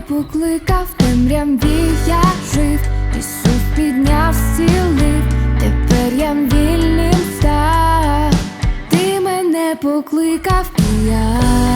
мене покликав, темряві я жив, Ісус підняв, зцілив, тепер я вільним став. Ти мене покликав, і я